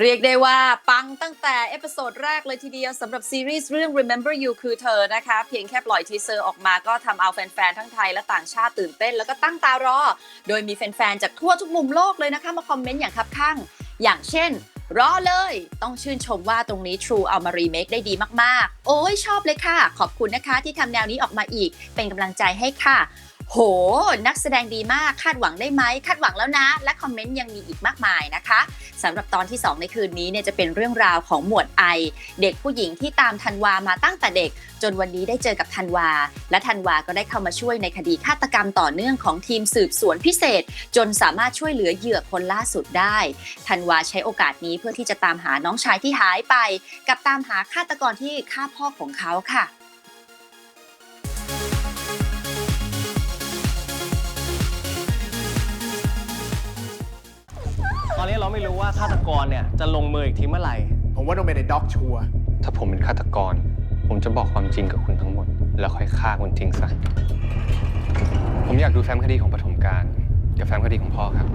เรียกได้ว่าปังตั้งแต่เอพิโซดแรกเลยทีเดียวสำหรับซีรีส์เรื่อง Remember You คือเธอนะคะ เพียงแค่ปล่อยทีเซอร์ออกมาก็ทำเอาแฟน ๆ ทั้งไทยและต่างชาติตื่นเต้น แล้วก็ตั้งตารอ โดยมีแฟน ๆ จากทั่วทุกมุมโลกเลยนะคะ มาคอมเมนต์อย่างคับข้าง อย่างเช่น รอเลย ต้องชื่นชมว่าตรงนี้ True เอามารีเมคได้ดีมาก ๆ โอ้ยชอบเลยค่ะ ขอบคุณนะคะที่ทำแนวนี้ออกมาอีก เป็นกำลังใจให้ค่ะ โห นักแสดงดีมาก คาดหวังได้ไหม คาดหวังแล้วนะ และคอมเมนต์ยังมีอีกมากมายนะคะสำหรับตอนที่ 2 ในคืนนี้เนี่ยจะเป็นเรื่องราวของหมวดไอ เด็กผู้หญิงที่ตามธันวามาตั้งแต่เด็ก จนวันนี้ได้เจอกับธันวา และธันวาก็ได้เข้ามาช่วยในคดีฆาตกรรมต่อเนื่องของทีมสืบสวนพิเศษ จนสามารถช่วยเหลือเหยื่อคนล่าสุดได้ธันวาใช้โอกาสนี้เพื่อที่จะตามหาน้องชายที่หายไป กับตามหาฆาตกรที่ฆ่าพ่อของเขาค่ะ อนนี้เราไม่รู้ว่าฆาตกรเนี่ยจะลงมืออีกทีเมื่อไหร่ ผมว่าต้องเป็นไอ้ด็อกชัวร์ถ้าผมเป็นฆาตกร ผมจะบอกความจริงกับคุณทั้งหมด แล้วค่อยฆ่าคุณทิ้งซะ ผมอยากดูแฟ้มคดีของปฐมการกับแฟ้มคดีของพ่อครับ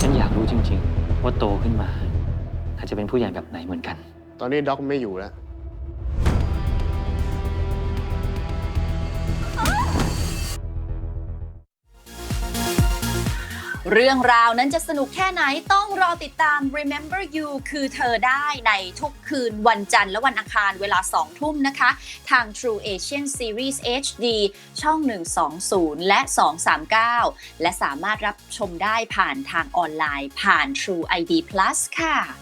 ฉันอยากรู้จริง ๆ ว่าโตขึ้นมาอาจจะเป็นผู้ใหญ่แบบไหนเหมือนกัน ตอนนี้ด็อกไม่อยู่แล้ว เรื่องราวนั้นจะสนุกแค่ไหนต้องรอติดตาม Remember You คือเธอได้ในทุกคืนวันจันทร์และวันอังคารเวลา 2 ทุ่มนะคะ ทาง True Asian Series HD ช่อง 120 และ 239 และสามารถรับชมได้ผ่านทางออนไลน์ผ่าน True ID Plus ค่ะ